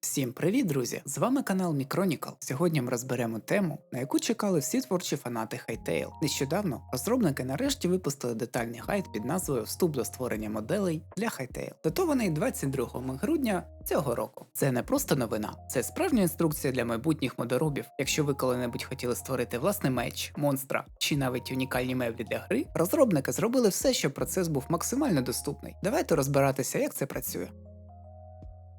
Всім привіт, друзі! З вами канал Micronicle. Сьогодні ми розберемо тему, на яку чекали всі творчі фанати Hytale. Нещодавно розробники нарешті випустили детальний гайд під назвою Вступ до створення моделей для Hytale, датований 22 грудня цього року. Це не просто новина, це справжня інструкція для майбутніх модоробів. Якщо ви коли-небудь хотіли створити власний меч, монстра чи навіть унікальні меблі для гри, розробники зробили все, щоб процес був максимально доступний. Давайте розбиратися, як це працює.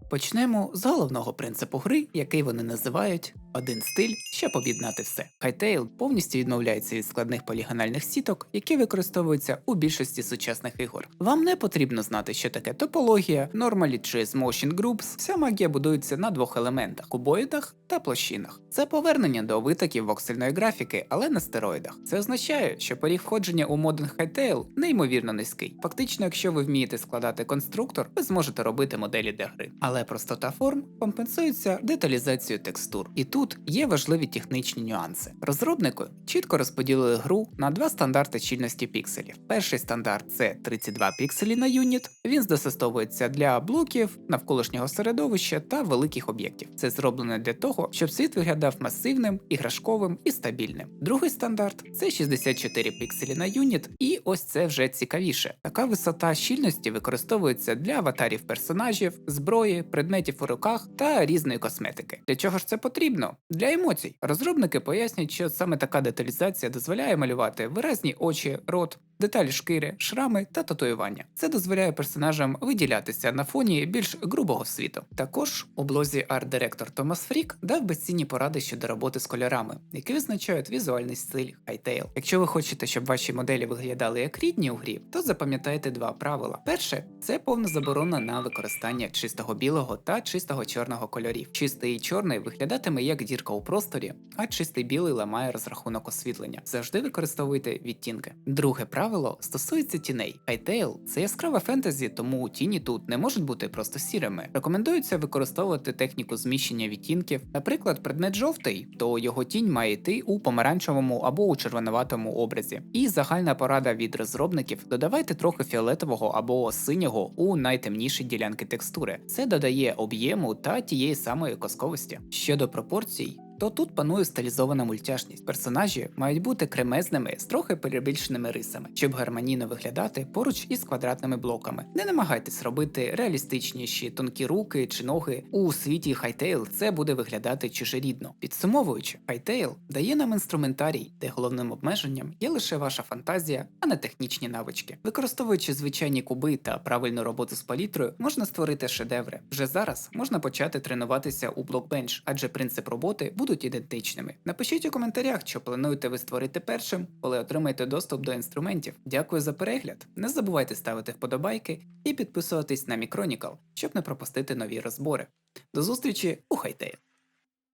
Почнемо з головного принципу гри, який вони називають один стиль, щоб об'єднати все. Hytale повністю відмовляється від складних полігональних сіток, які використовуються у більшості сучасних ігор. Вам не потрібно знати, що таке топологія, нормалі чи motion groups. Вся магія будується на двох елементах кубоїдах та площинах. Це повернення до витоків воксельної графіки, але на стероїдах. Це означає, що поріг входження у моден Hytale неймовірно низький. Фактично, якщо ви вмієте складати конструктор, ви зможете робити моделі для гри. Але простота форм компенсується деталізацією текстур. І тут є важливі технічні нюанси. Розробники чітко розподілили гру на два стандарти щільності пікселів. Перший стандарт це 32 пікселі на юніт. Він застосовується для блоків, навколишнього середовища та великих об'єктів. Це зроблено для того, щоб світ виглядав масивним, іграшковим і стабільним. Другий стандарт це 64 пікселі на юніт, і ось це вже цікавіше. Така висота щільності використовується для аватарів персонажів, зброї, предметів у руках та різної косметики. Для чого ж це потрібно? Для емоцій. Розробники пояснюють, що саме така деталізація дозволяє малювати виразні очі, рот, деталі шкіри, шрами та татуювання. Це дозволяє персонажам виділятися на фоні більш грубого світу. Також у блозі арт-директор Томас Фрік дав безцінні поради щодо роботи з кольорами, які визначають візуальний стиль Hytale. Якщо ви хочете, щоб ваші моделі виглядали як рідні у грі, то запам'ятайте два правила. Перше це повна заборона на використання чистого білого та чистого чорного кольорів. Чистий чорний виглядатиме як дірка у просторі, а чистий білий ламає розрахунок освітлення. Завжди використовуйте відтінки. Друге правило стосується тіней. Hytale – це яскраве фентезі, тому тіні тут не можуть бути просто сірими. Рекомендується використовувати техніку зміщення відтінків. Наприклад, предмет жовтий, то його тінь має йти у помаранчевому або у червонуватому образі. І загальна порада від розробників: додавайте трохи фіолетового або синього у найтемніші ділянки текстури. Це додає об'єму та тієї самої казковості. Щодо пропорцій. То тут панує стилізована мультяшність. Персонажі мають бути кремезними з трохи перебільшеними рисами, щоб гармонійно виглядати поруч із квадратними блоками. Не намагайтесь робити реалістичніші тонкі руки чи ноги. У світі Hytale це буде виглядати чужорідно. Підсумовуючи, Hytale дає нам інструментарій, де головним обмеженням є лише ваша фантазія, а не технічні навички. Використовуючи звичайні куби та правильну роботу з палітрою, можна створити шедеври. Вже зараз можна почати тренуватися у Blockbench, адже принцип роботи будуть ідентичними. Напишіть у коментарях, що плануєте ви створити першим, коли отримаєте доступ до інструментів. Дякую за перегляд. Не забувайте ставити вподобайки і підписуватись на Мікронікал, щоб не пропустити нові розбори. До зустрічі у Хайтейл!